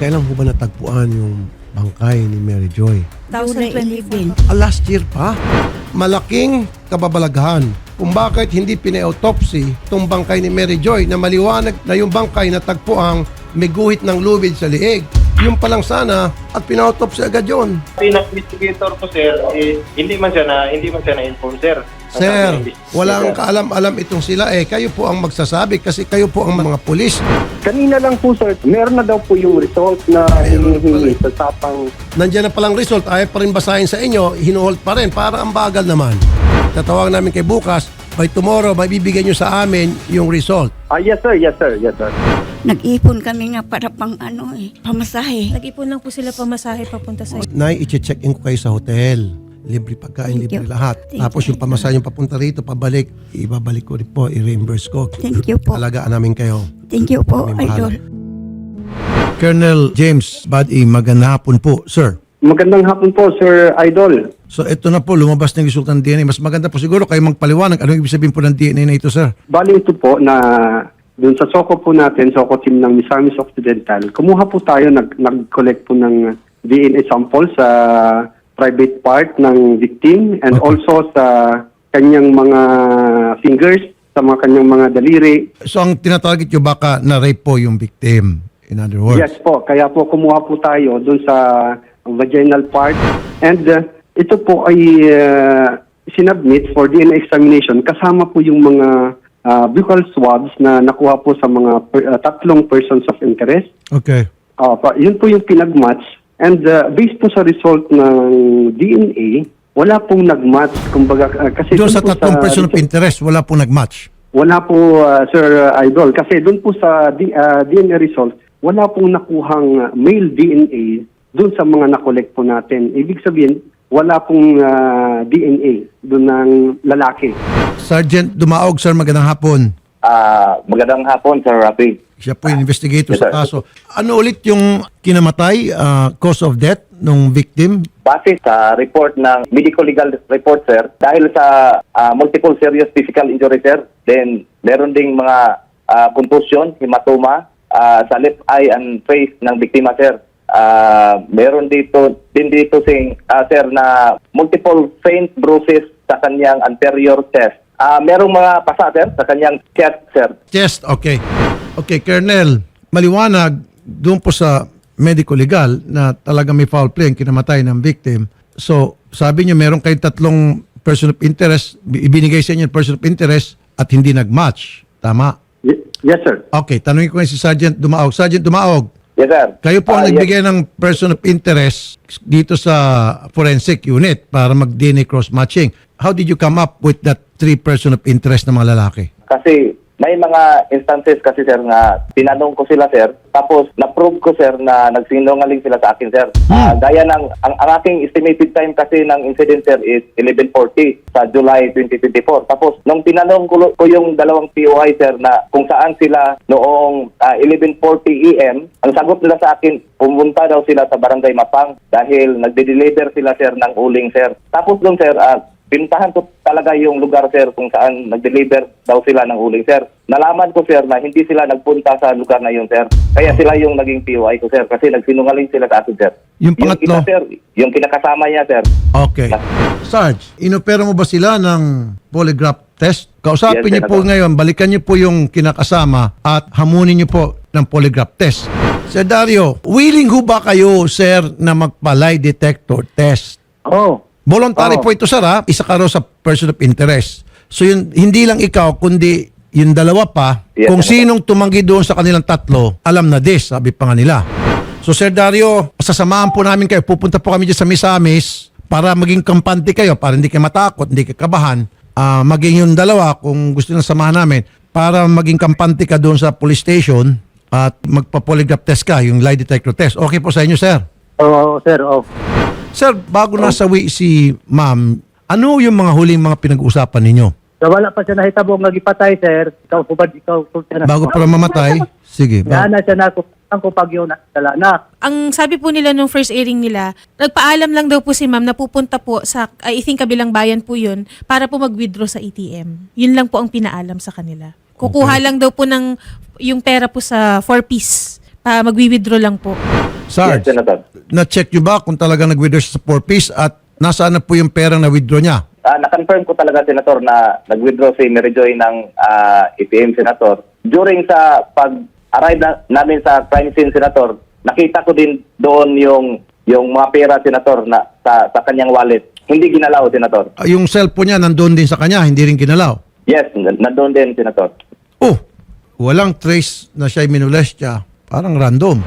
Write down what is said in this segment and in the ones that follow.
Kailan ho ba natagpuan yung bangkay ni Mary Joy? 2020. Ah, last year pa? Malaking kababalaghan kung bakit hindi pina-autopsy itong bangkay ni Mary Joy na maliwanag na yung bangkay na tagpuang may guhit ng lubid sa liig. Yung pa lang sana at pina-autopsy agad yun. Pinag-investigator ko sir, eh, hindi man siya na hindi man siya na-inform sir. Ang sabi Sir, ng investigator. walang kaalam-alam itong sila eh. Kayo po ang magsasabi kasi kayo po ang mga pulis. Kanina lang po sir, meron na daw po yung result na hinihingi sa tapang Nandiyan na palang result, ayaw pa rin basahin sa inyo, hinuhold pa rin para ang bagal naman. Tatawag namin kay bukas, by tomorrow, may bibigyan nyo sa amin yung result. Ah, yes sir, yes sir, yes sir. Nag-ipon kami nga para pang ano eh, pamasahe. Nag-ipon lang po sila pamasahe papunta sa Nay, i-check in ko kayo sa hotel. Libre pagkain, Thank libre you. lahat. Thank Tapos you, yung pamasahe yung papunta rito, pabalik, ibabalik ko rin po, i-reimburse ko. Thank you po. Alagaan namin kayo. Thank you po, Kami. Idol. Colonel James Badi, magandang hapon po, sir. Magandang hapon po, Sir Idol. So ito na po, lumabas na yung resulta ng DNA. Mas maganda po siguro kayo magpaliwanag. Anong ibig sabihin po ng DNA na ito, sir? Bali ito po na dun sa SOCO po natin, SOCO team ng Misamis Occidental, kumuha po tayo, nag, nag-collect po ng DNA sample sa private part ng victim and Okay. also sa kanyang mga fingers, sa mga kanyang mga daliri. So ang tinatarget nyo baka na-rape po yung victim. In other words. Yes po, kaya po kumuha po tayo dun sa vaginal part and uh, ito po ay uh, sinubmit for DNA examination kasama po yung mga uh, buccal swabs na nakuha po sa mga per- uh, tatlong persons of interest. Okay. Uh, pa, yun po yung pinagmatch and uh, based po sa result ng DNA, wala pong nagmatch kumbaga uh, kasi Doon sa tatlong person of interest, wala pong nag-match. wala po, uh, Sir Idol, kasi doon po sa D- uh, DNA result, wala pong nakuhang uh, male DNA doon sa mga nakolekt po natin. Ibig sabihin, wala pong uh, DNA doon ng lalaki. Sergeant Dumaog, sir, magandang hapon. Ah, magandang hapon, Sir Rafi. Siya po yung investigator Yes, sa sir. kaso. Ano ulit yung kinamatay, ah, cause of death ng victim? Base sa report ng medical legal report, sir, dahil sa ah, multiple serious physical injury, sir, then meron ding mga ah, contusion, hematoma ah, sa left eye and face ng biktima, sir. Ah, meron dito din dito sing ah, sir na multiple faint bruises sa kanyang anterior chest. Ah, merong mga pasa, sir, sa kanyang chest, sir. Chest, okay. Okay, Colonel, maliwanag doon po sa medical legal na talaga may foul play ang kinamatay ng victim. So, sabi niyo meron kayong tatlong person of interest, ibinigay sa inyo person of interest at hindi nag-match. Tama? Yes, sir. Okay, tanungin ko ngayon si Sergeant Dumaog. Sergeant Dumaog, Yes, sir. Kayo po ang Ah, yes. nagbigay ng person of interest dito sa forensic unit para mag-DNA cross-matching. How did you come up with that three person of interest na mga lalaki? Kasi may mga instances kasi sir na tinanong ko sila sir tapos na-prove ko sir na nagsinungaling sila sa akin sir. Ah, gaya ng ang, ang aking estimated time kasi ng incident sir is 11:40 sa July 2024. Tapos nung tinanong ko, ko yung dalawang POI sir na kung saan sila noong ah, 11:40 AM, ang sagot nila sa akin pumunta daw sila sa Barangay Mapang dahil nagde-deliver sila sir ng uling sir. Tapos doon sir ah, Pinuntahan ko talaga yung lugar, sir, kung saan nag-deliver daw sila ng uling, sir. Nalaman ko, sir, na hindi sila nagpunta sa lugar na yun, sir. Kaya sila yung naging POI ko, sir, kasi nagsinungaling sila sa akin, sir. Yung pangatlo? isa, sir, yung kinakasama niya, sir. Okay. Sarge, inopera mo ba sila ng polygraph test? Kausapin Yes, niyo po ngayon, balikan niyo po yung kinakasama at hamunin niyo po ng polygraph test. Sir Dario, willing ho ba kayo, sir, na magpa-lie detector test? Oh. Voluntary Oo. po ito, sir, ha? Isa ka raw sa person of interest. So, yun, hindi lang ikaw, kundi yung dalawa pa, Yes, kung sinong tumanggi doon sa kanilang tatlo, alam na this, sabi pa nga nila. So, Sir Dario, sasamahan po namin kayo. Pupunta po kami dyan sa Misamis para maging kampante kayo, para hindi kayo matakot, hindi kayo kabahan. Ah, maging yung dalawa, kung gusto nang samahan namin, para maging kampante ka doon sa police station at magpa-polygraph test ka, yung lie detector test. Okay po sa inyo, sir? Oh, sir, oh. Sir, bago nasawi si ma'am, ano yung mga huling mga pinag-uusapan ninyo? So, wala pa siya nahitabo nga gipatay, sir. Ikaw po ba, ikaw po siya na. Bago pa mamatay? Sige. Ba- na siya na, kung ang kupagyo na sala na. Ang sabi po nila nung first airing nila, nagpaalam lang daw po si ma'am na pupunta po sa, I think kabilang bayan po yun, para po mag-withdraw sa ATM. Yun lang po ang pinaalam sa kanila. Kukuha lang daw po ng yung pera po sa 4 piece. Pa mag-withdraw lang po. Sarge, Yes, Senator. Na-check nyo ba kung talaga nag-withdraw siya sa 4-piece at nasaan na po yung pera na withdraw niya? Ah, na-confirm ko talaga, Senator, na nag-withdraw si Mary Joy ng ah, ATM, Senator. During sa pag-arrive na, namin sa crime scene, Senator, nakita ko din doon yung yung mga pera, Senator, na sa, sa kanyang wallet. Hindi ginalaw, Senator. Ah, Yung cellphone niya nandun din sa kanya, hindi rin ginalaw. Yes, n- nandun din, Senator. Oh, walang trace na siya'y minolestya. Parang random.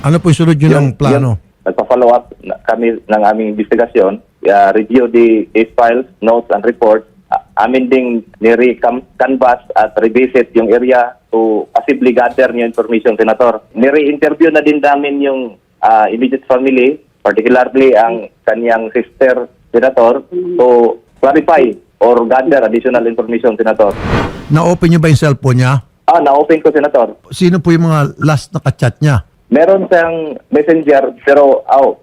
Ano po yung sunod yun ng plano? Nagpa-follow up kami ng aming investigasyon, uh, review the case files, notes, and reports. Uh, amin ding nire-canvas at revisit yung area to possibly gather new information, Senator. Nire-interview na din namin yung uh, immediate family, particularly ang kanyang sister, Senator, to clarify or gather additional information, Senator. Na-open niyo ba yung cellphone niya? Ah, na-open ko, Senator. Sino po yung mga last na kachat niya? Meron siyang messenger pero oh,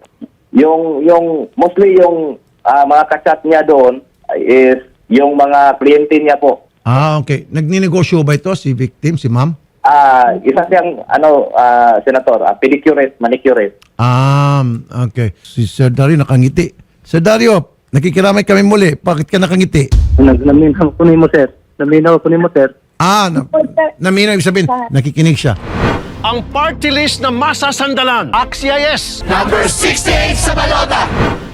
yung yung mostly yung ah, mga kachat niya doon is yung mga kliyente niya po. Ah, okay. Nagninegosyo ba ito si victim, si ma'am? Ah, isa siyang ano ah, senator, ah, pedicurist, manicurist. Um, okay. Si Sir Dario nakangiti. Sir Dario, nakikiramay kami muli. Bakit ka nakangiti? Nag- Naminaw ko ni mo, sir. Naminaw ko ni mo, sir. Ah, na, naminaw ibig sabihin, nakikinig siya. Ang party list na masasandalan. Axia yes!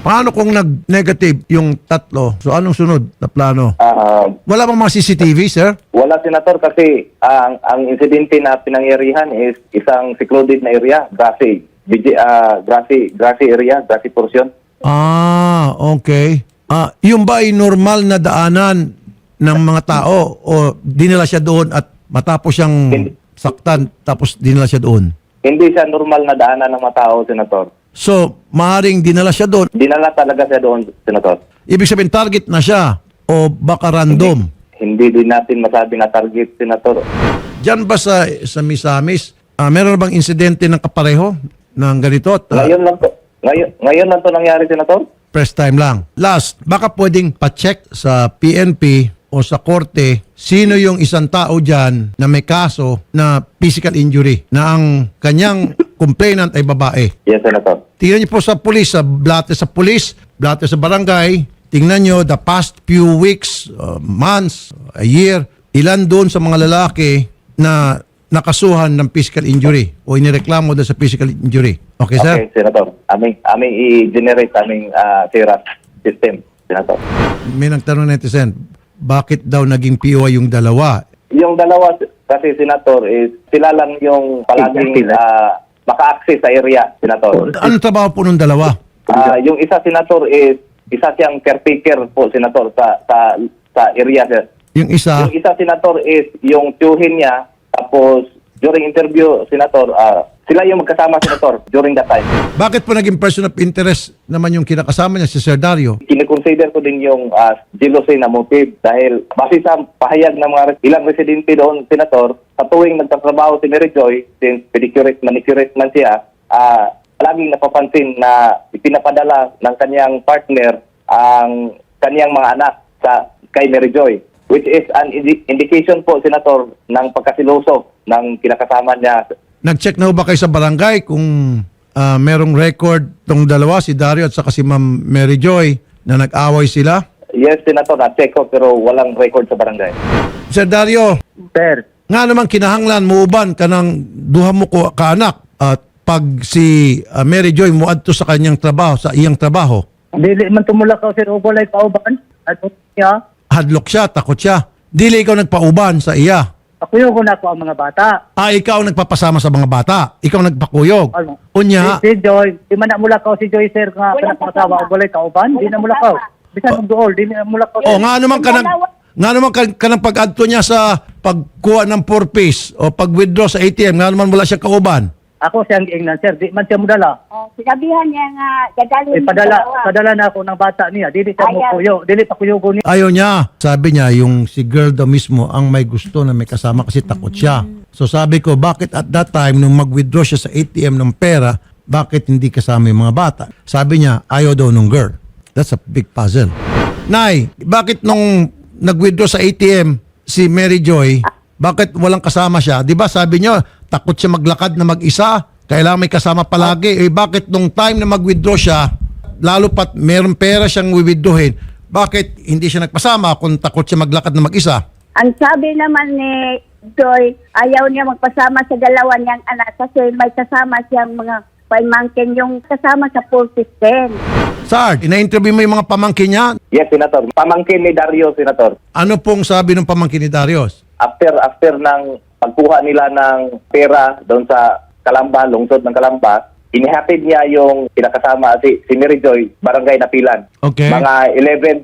Paano kung nag-negative yung tatlo? So anong sunod na plano? Ah, Wala bang mga CCTV, sir? wala senator kasi ang ang insidente na pinangyarihan is isang secluded na area, grassy. Biji, ah, grassy, grassy area, grassy portion. Ah, okay. Ah, yung ba ay normal na daanan ng mga tao o dinala siya doon at matapos siyang saktan tapos dinala siya doon? Hindi siya normal na daanan ng mga tao, senator. So, maaring dinala siya doon. Dinala talaga siya doon, senator. Ibig sabihin target na siya o baka random. Hindi din natin masabi na target, Senator. Diyan ba sa, sa Misamis, ah, meron bang insidente ng kapareho ng ganito? At, ah, Ngayon lang to. Ngayon, ngayon lang to nangyari, Senator. First time lang. Last, baka pwedeng pa-check sa PNP o sa korte sino yung isang tao dyan na may kaso na physical injury na ang kanyang complainant ay babae. Yes, Senator. Tingnan niyo po sa pulis, sa blate sa pulis, blate sa barangay. Tingnan niyo the past few weeks, uh, months, a year, ilan doon sa mga lalaki na nakasuhan ng physical injury o inireklamo doon sa physical injury. Okay, sir? Okay, Senator. Aming, aming i-generate aming uh, SIRAS system, Senator. May nagtanong netizen, bakit daw naging POI yung dalawa? Yung dalawa kasi, Senator, is sila lang yung palaging uh, maka-access sa area, Senator. Anong trabaho po nung dalawa? Ah, yung isa, Senator, is isa siyang caretaker po, Senator, sa sa sa area, sir. Yung isa, Yung isa, Senator, is yung tiyuhin niya. Tapos, during interview, Senator, ah, sila yung magkasama, Senator, during that time. bakit po naging person of interest naman yung kinakasama niya, si Sir Dario? Kinikonsider ko din yung uh, jealousy na motive dahil base sa pahayag ng mga ilang residente doon, Senator, sa tuwing nagtatrabaho si Mary Joy, since pedicurist, manicurist man siya, ah, laging napapansin na ipinapadala ng kanyang partner ang kanyang mga anak sa kay Mary Joy which is an indi- indication po senator ng pagkasiloso ng kinakasama niya Nag-check na ba kayo sa barangay kung ah, merong record tong dalawa, si Dario at saka si Ma'am Mary Joy, na nag-away sila? yes senator na-check ko pero walang record sa barangay Sir Dario, Sir, nga naman kinahanglan muuban ka ng duha mo ko kaanak at pag si ah, Mary Joy muadto sa kanyang trabaho, sa iyang trabaho, dili man tumulak ka, sir, ubalay pauban. At niya, hadlok siya, takot siya. Dili ikaw nagpauban sa iya. Pakuyo ko na ako ang mga bata. Ah, ikaw ang nagpapasama sa mga bata. Ikaw ang nagpakuyog. Ano? Unya, Si, si Joy, di man na mulakaw si Joy, sir, nga kanak masawa, ubalay kauban. Di na mulakaw. Bisan og duol, di na mulakaw. oh, nga naman ka nang nga naman ka, ka nang pag-adto niya sa pagkuha ng four piece o pag-withdraw sa ATM, nga naman wala siya kauban. Ako siyang ingnan, sir. Di man siya mudala. Oh, sinabihan niya nga, dadalhin Eh, padala, padala na ako ng bata niya. Dili siya mo kuyo. Dili pa kuyo ko niya. Ayaw niya. Sabi niya, yung si girl daw mismo ang may gusto na may kasama kasi takot siya. So sabi ko, bakit at that time, nung mag-withdraw siya sa ATM ng pera, bakit hindi kasama yung mga bata? Sabi niya, ayaw daw nung girl. That's a big puzzle. Nay, bakit nung nag-withdraw sa ATM si Mary Joy, bakit walang kasama siya? Di ba sabi niyo, takot siya maglakad na mag-isa kailangan may kasama palagi. Eh, bakit nung time na mag-withdraw siya, lalo pat meron pera siyang withdrawin, bakit hindi siya nagpasama kung takot siya maglakad na mag-isa? Ang sabi naman ni Joy, ayaw niya magpasama sa dalawa niyang anak kasi may kasama siyang mga paimangkin yung kasama sa pool system. Sard, ina-interview mo yung mga pamangkin niya. Yes, Senator. Pamangkin ni Dario, Senator. Ano pong sabi ng pamangkin ni Darius? After after ng pagkuha nila ng pera doon sa Kalamba, lungsod ng Kalamba, inihatid niya yung pinakasama si, si Mary Joy, barangay Napilan. Okay. Mga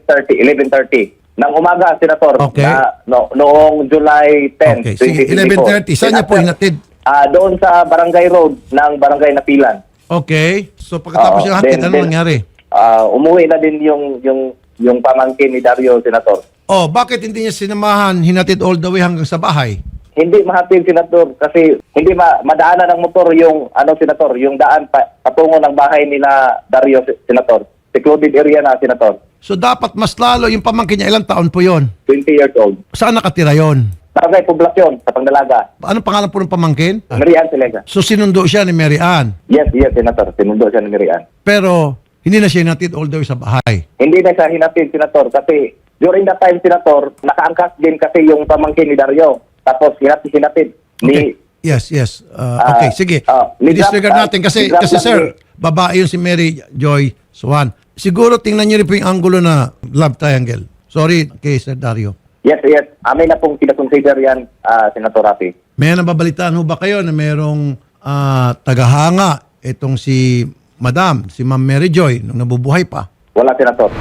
11.30, 11.30. Nang umaga, Senator, Okay. na, no, noong July 10, Okay, sige, 11:30. Saan niya po hinatid? Ah, doon sa barangay road ng barangay Napilan. Okay. So pagkatapos Oo, yung hatid, then- ano then, nangyari? Ah, umuwi na din yung yung yung pamangkin ni Dario, Senator. Oh, bakit hindi niya sinamahan, hinatid all the way hanggang sa bahay? Hindi mahatid, Senator, kasi hindi ma madaanan ng motor yung, ano, Senator, yung daan pa, patungo ng bahay nila Dario, Senator. Secluded area na, Senator. So dapat mas lalo yung pamangkin niya, ilang taon po yon? 20 years old. Saan nakatira yon? Barangay Poblasyon, sa Pangdalaga. Anong pangalan po ng pamangkin? Marian Silega. So sinundo siya ni Mary Ann. Yes, yes, Senator. Sinundo siya ni Marian. Pero hindi na siya hinatid all the way sa bahay. Hindi na siya hinatid, Senator, kasi during that time, Senator, nakaangkas din kasi yung pamangkin ni Dario. Tapos hinatid, hinatid. Ni, Okay. Yes, yes. Uh, Ah, okay, sige. ah, ni-drop- I-disregard ah, natin kasi kasi lang sir, babae yun si Mary Joy Swan. Siguro tingnan niyo rin po yung angulo na love triangle. Sorry kay Sir Dario. yes, yes. Amin na pong kinakonsider yan, ah, Senator Rafi. May nababalitaan ho ba kayo na merong ah, tagahanga itong si Madam, si Ma'am Mary Joy, nung nabubuhay pa? Wala, Senator.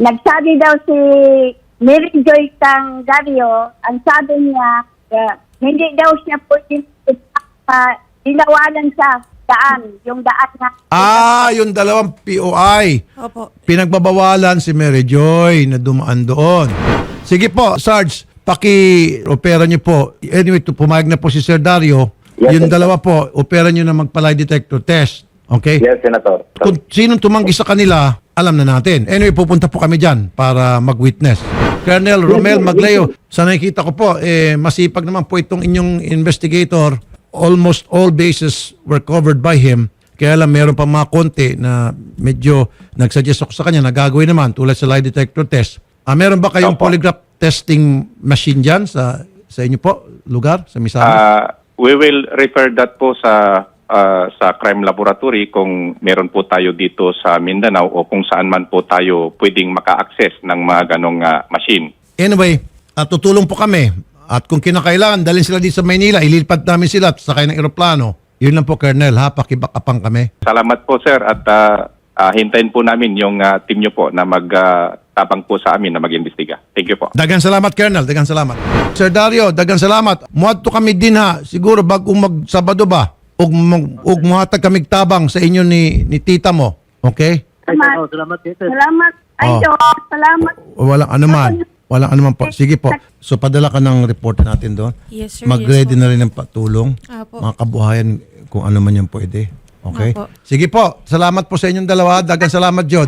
Nagsabi daw si Mary Joy Tang Dario, ang sabi niya, eh, hindi daw siya pwede pa dinawalan sa daan, yung daan na Ah, yung dalawang POI. Opo. Pinagbabawalan si Mary Joy na dumaan doon. Sige po, Sarge, paki-opera niyo po. Anyway, to pumayag na po si Sir Dario. Yes, yung sir. dalawa po, opera niyo na magpa-lie detector test. Okay? Yes, Senator. Kung sinong tumanggi sa kanila, alam na natin. Anyway, pupunta po kami dyan para mag-witness. Colonel Romel Magleo, sa nakikita ko po, eh, masipag naman po itong inyong investigator. Almost all bases were covered by him. Kaya lang meron pa mga konti na medyo nagsuggest ako sa kanya na gagawin naman tulad sa lie detector test. Ah, meron ba kayong Opo. polygraph testing machine dyan sa sa inyo po, lugar, sa Misamis? Ah, we will refer that po sa ah, sa crime laboratory kung meron po tayo dito sa Mindanao o kung saan man po tayo pwedeng maka-access ng mga ganong ah, machine. Anyway, at tutulong po kami. At kung kinakailangan, dalhin sila dito sa Maynila, ililipad namin sila at sakay ng eroplano. Yun lang po, Colonel, ha? Pakibakapang kami. Salamat po sir at ah, ah, hintayin po namin yung ah, team nyo po na magtabang po sa amin na mag-imbestiga. Thank you po. Dagan salamat, Colonel. Dagan salamat. Sir Dario, dagan salamat. Muadto kami din ha. Siguro bago mag-Sabado ba? Ug, mag- ug muhatag kami tabang sa inyo ni, ni tita mo. Okay? Salamat. Oh, salamat. Ay, Oh. Diyos, salamat. Walang anuman. Walang anuman po. Sige po. So padala ka ng report natin doon. Yes, sir. Mag-ready Yes, na rin ng patulong. Apo. Mga kabuhayan kung ano man yung pwede. Okay? Apo. Sige po. Salamat po sa inyong dalawa. Dagan salamat, Jod.